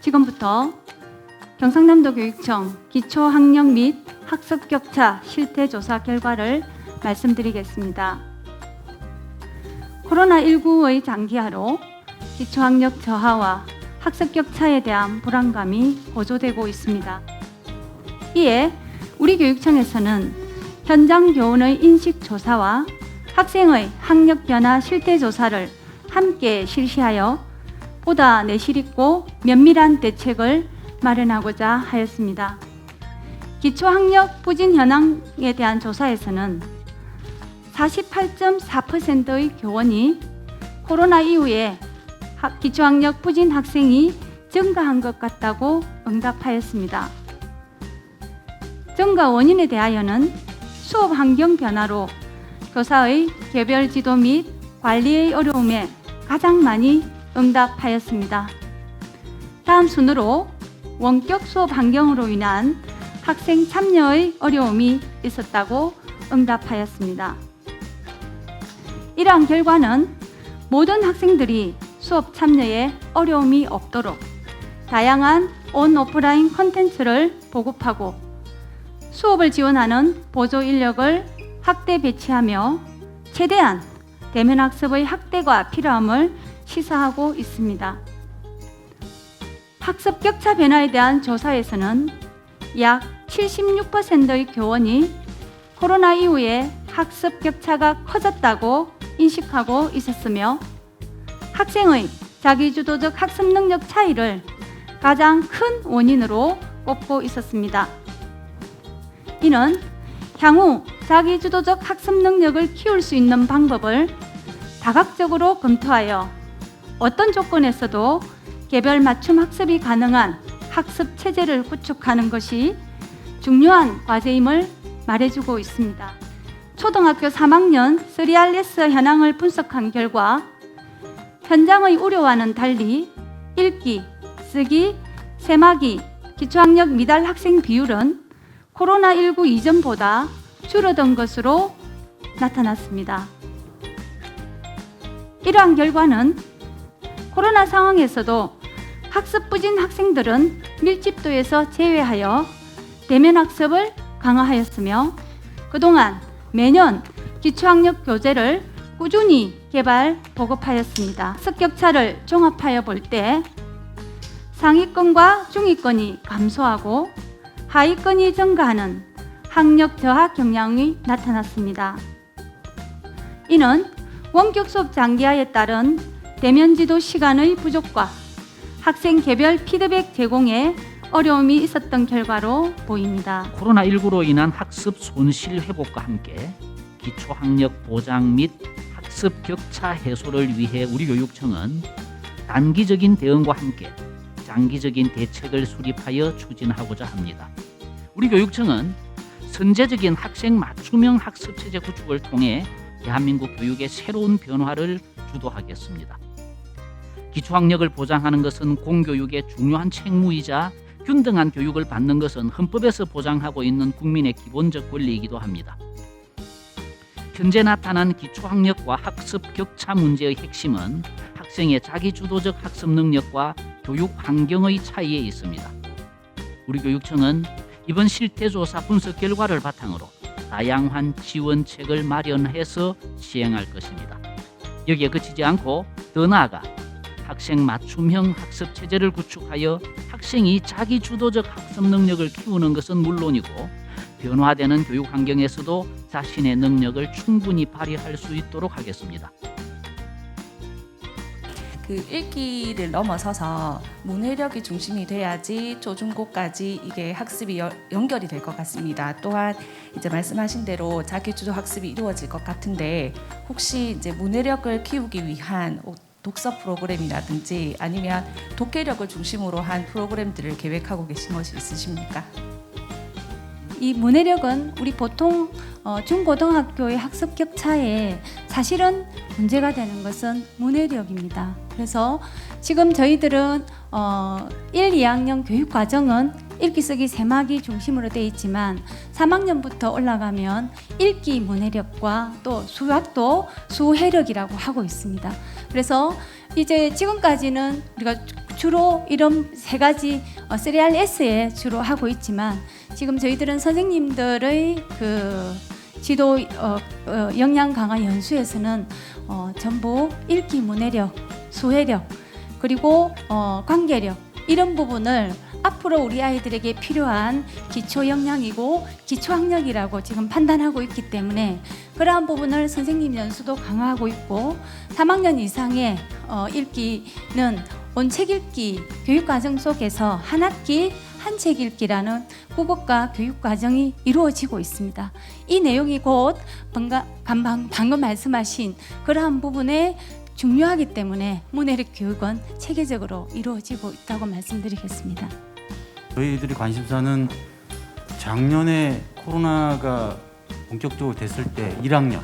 지금부터 경상남도 교육청 기초학력 및 학습 격차 실태 조사 결과를 말씀드리겠습니다. 코로나19의 장기화로 기초학력 저하와 학습 격차에 대한 불안감이 고조되고 있습니다. 이에 우리 교육청에서는 현장 교원의 인식 조사와 학생의 학력 변화 실태 조사를 함께 실시하여 보다 내실 있고 면밀한 대책을 마련하고자 하였습니다. 기초학력 부진 현황에 대한 조사에서는 48.4%의 교원이 코로나 이후에 학- 기초학력 부진 학생이 증가한 것 같다고 응답하였습니다. 증가 원인에 대하여는 수업 환경 변화로 교사의 개별 지도 및 관리의 어려움에 가장 많이 응답하였습니다. 다음 순으로 원격 수업 환경으로 인한 학생 참여의 어려움이 있었다고 응답하였습니다. 이러한 결과는 모든 학생들이 수업 참여에 어려움이 없도록 다양한 온 오프라인 콘텐츠를 보급하고 수업을 지원하는 보조 인력을 확대 배치하며 최대한 대면 학습의 확대가 필요함을 시사하고 있습니다. 학습 격차 변화에 대한 조사에서는 약 76%의 교원이 코로나 이후에 학습 격차가 커졌다고 인식하고 있었으며 학생의 자기주도적 학습 능력 차이를 가장 큰 원인으로 꼽고 있었습니다. 이는 향후 자기주도적 학습 능력을 키울 수 있는 방법을 다각적으로 검토하여 어떤 조건에서도 개별 맞춤 학습이 가능한 학습 체제를 구축하는 것이 중요한 과제임을 말해주고 있습니다. 초등학교 3학년 3RS 현황을 분석한 결과 현장의 우려와는 달리 읽기, 쓰기, 세마기, 기초학력 미달 학생 비율은 코로나19 이전보다 줄어든 것으로 나타났습니다. 이러한 결과는 코로나 상황에서도 학습 부진 학생들은 밀집도에서 제외하여 대면 학습을 강화하였으며 그동안 매년 기초학력 교재를 꾸준히 개발 보급하였습니다. 학습 격차를 종합하여 볼 때 상위권과 중위권이 감소하고 하위권이 증가하는 학력 저하 경향이 나타났습니다. 이는 원격 수업 장기화에 따른 대면 지도 시간의 부족과 학생 개별 피드백 제공에 어려움이 있었던 결과로 보입니다. 코로나19로 인한 학습 손실 회복과 함께 기초 학력 보장 및 학습 격차 해소를 위해 우리 교육청은 단기적인 대응과 함께 장기적인 대책을 수립하여 추진하고자 합니다. 우리 교육청은 선제적인 학생 맞춤형 학습 체제 구축을 통해 대한민국 교육의 새로운 변화를 주도하겠습니다. 기초학력을 보장하는 것은 공교육의 중요한 책무이자 균등한 교육을 받는 것은 헌법에서 보장하고 있는 국민의 기본적 권리이기도 합니다. 현재 나타난 기초학력과 학습 격차 문제의 핵심은 학생의 자기주도적 학습 능력과 교육 환경의 차이에 있습니다. 우리 교육청은 이번 실태조사 분석 결과를 바탕으로 다양한 지원책을 마련해서 시행할 것입니다. 여기에 그치지 않고 더 나아가 학생 맞춤형 학습 체제를 구축하여 학생이 자기 주도적 학습 능력을 키우는 것은 물론이고 변화되는 교육 환경에서도 자신의 능력을 충분히 발휘할 수 있도록 하겠습니다. 그 읽기를 넘어서서 문해력이 중심이 돼야지 초중고까지 이게 학습이 여- 연결이 될 것 같습니다. 또한 이제 말씀하신 대로 자기주도 학습이 이루어질 것 같은데 혹시 이제 문해력을 키우기 위한 어, 독서 프로그램이라든지 아니면 독해력을 중심으로 한 프로그램들을 계획하고 계신 것이 있으십니까? 이 문해력은 우리 보통 어, 중고등학교의 학습 격차에 사실은 문제가 되는 것은 문해력입니다. 그래서 지금 저희들은 어, 1, 2학년 교육 과정은 읽기 쓰기 세마기 중심으로 돼 있지만 3학년부터 올라가면 읽기 문해력과 또 수학도 수해력이라고 하고 있습니다. 그래서 이제 지금까지는 우리가 주로 이런 세 가지 어, 3RS에 주로 하고 있지만 지금 저희들은 선생님들의 그 지도 어, 어, 역량 강화 연수에서는 어, 전부 읽기 문해력, 수해력 그리고 어, 관계력 이런 부분을 앞으로 우리 아이들에게 필요한 기초 역량이고 기초 학력이라고 지금 판단하고 있기 때문에 그러한 부분을 선생님 연수도 강화하고 있고 3학년 이상의 어, 읽기는 온 책 읽기 교육 과정 속에서 한 학기 한 책 읽기라는 국어과 교육 과정이 이루어지고 있습니다. 이 내용이 곧 감- 방금 말씀하신 그러한 부분에 중요하기 때문에 문해력 교육은 체계적으로 이루어지고 있다고 말씀드리겠습니다. 저희들이 관심사는 작년에 코로나가 본격적으로 됐을 때 1학년,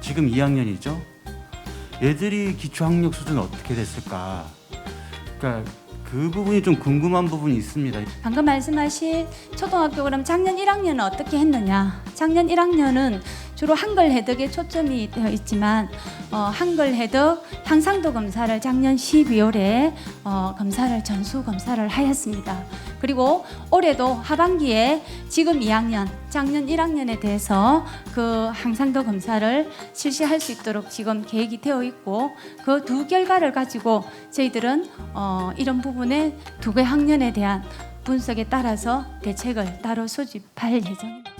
지금 2학년이죠. 얘들이 기초학력 수준 어떻게 됐을까? 그러니까 그 부분이 좀 궁금한 부분이 있습니다. 방금 말씀하신 초등학교 그럼 작년 1학년은 어떻게 했느냐? 작년 1학년은 주로 한글 해독에 초점이 되어 있지만 어, 한글 해독 향상도 검사를 작년 12월에 어, 검사를 전수 검사를 하였습니다. 그리고 올해도 하반기에 지금 2학년, 작년 1학년에 대해서 그 향상도 검사를 실시할 수 있도록 지금 계획이 되어 있고 그 두 결과를 가지고 저희들은 어, 이런 부분에 두 개 학년에 대한 분석에 따라서 대책을 따로 수집할 예정입니다.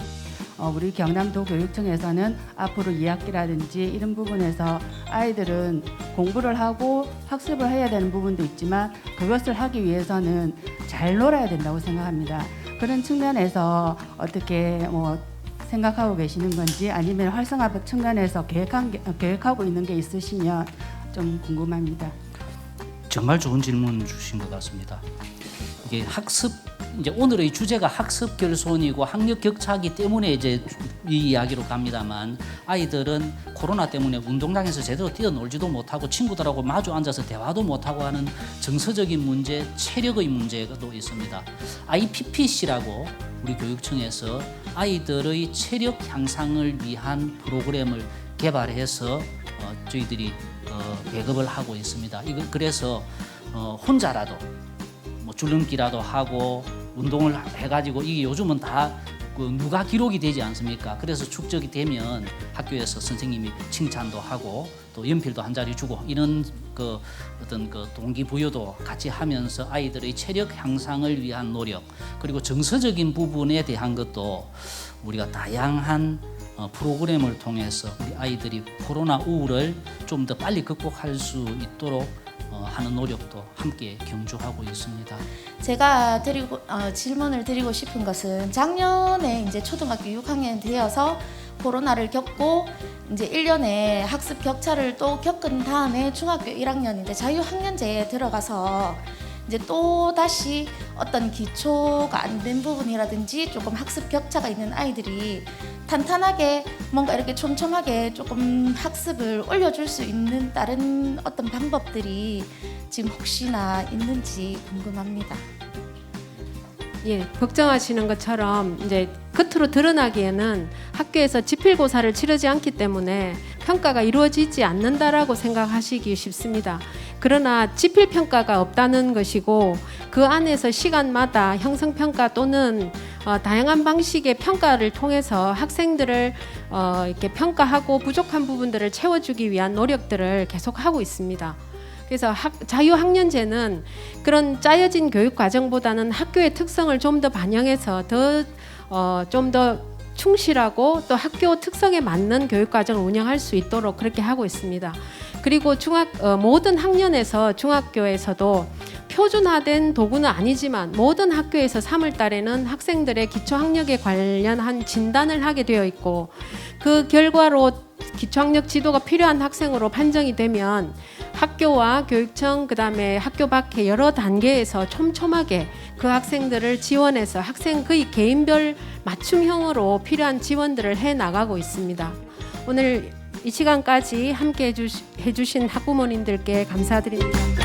어, 우리 경남도 교육청에서는 앞으로 2학기라든지 이런 부분에서 아이들은 공부를 하고 학습을 해야 되는 부분도 있지만 그것을 하기 위해서는 잘 놀아야 된다고 생각합니다. 그런 측면에서 어떻게 뭐 생각하고 계시는 건지 아니면 활성화 측면에서 계획한 게, 어, 계획하고 있는 게 있으시면 좀 궁금합니다. 정말 좋은 질문 주신 것 같습니다. 이게 학습 이제 오늘의 주제가 학습 결손이고 학력 격차이기 때문에 이제 이 이야기로 갑니다만 아이들은 코로나 때문에 운동장에서 제대로 뛰어놀지도 못하고 친구들하고 마주 앉아서 대화도 못하고 하는 정서적인 문제, 체력의 문제도 있습니다. IPPC라고 우리 교육청에서 아이들의 체력 향상을 위한 프로그램을 개발해서 어, 저희들이 어, 배급을 하고 있습니다. 이거 그래서 어, 혼자라도 뭐 줄넘기라도 하고 운동을 해가지고 이게 요즘은 다 그 누가 기록이 되지 않습니까? 그래서 축적이 되면 학교에서 선생님이 칭찬도 하고 또 연필도 한 자리 주고 이런 그 어떤 그 동기부여도 같이 하면서 아이들의 체력 향상을 위한 노력 그리고 정서적인 부분에 대한 것도 우리가 다양한 어, 프로그램을 통해서 우리 아이들이 코로나 우울을 좀 더 빨리 극복할 수 있도록 어, 하는 노력도 함께 경주하고 있습니다. 제가 드리고 어, 질문을 드리고 싶은 것은 작년에 이제 초등학교 6학년 되어서 코로나를 겪고 이제 1년의 학습 격차를 또 겪은 다음에 중학교 1학년인데 자유학년제에 들어가서 이제 또 다시 어떤 기초가 안 된 부분이라든지 조금 학습 격차가 있는 아이들이 탄탄하게 뭔가 이렇게 촘촘하게 조금 학습을 올려줄 수 있는 다른 어떤 방법들이 지금 혹시나 있는지 궁금합니다. 예, 걱정하시는 것처럼 이제 겉으로 드러나기에는 학교에서 지필고사를 치르지 않기 때문에 평가가 이루어지지 않는다라고 생각하시기 쉽습니다. 그러나 지필 평가가 없다는 것이고 그 안에서 시간마다 형성 평가 또는 어, 다양한 방식의 평가를 통해서 학생들을 어, 이렇게 평가하고 부족한 부분들을 채워주기 위한 노력들을 계속하고 있습니다. 그래서 학, 자유학년제는 그런 짜여진 교육 과정보다는 학교의 특성을 좀 더 반영해서 더 어, 좀더 충실하고 또 학교 특성에 맞는 교육 과정을 운영할 수 있도록 그렇게 하고 있습니다. 그리고 중학 어, 모든 학년에서 중학교에서도 표준화된 도구는 아니지만 모든 학교에서 3월 달에는 학생들의 기초 학력에 관련한 진단을 하게 되어 있고 그 결과로 기초 학력 지도가 필요한 학생으로 판정이 되면 학교와 교육청 그다음에 학교 밖에 여러 단계에서 촘촘하게 그 학생들을 지원해서 학생 그의 개인별 맞춤형으로 필요한 지원들을 해 나가고 있습니다. 오늘 이 시간까지 함께 해주신 학부모님들께 감사드립니다.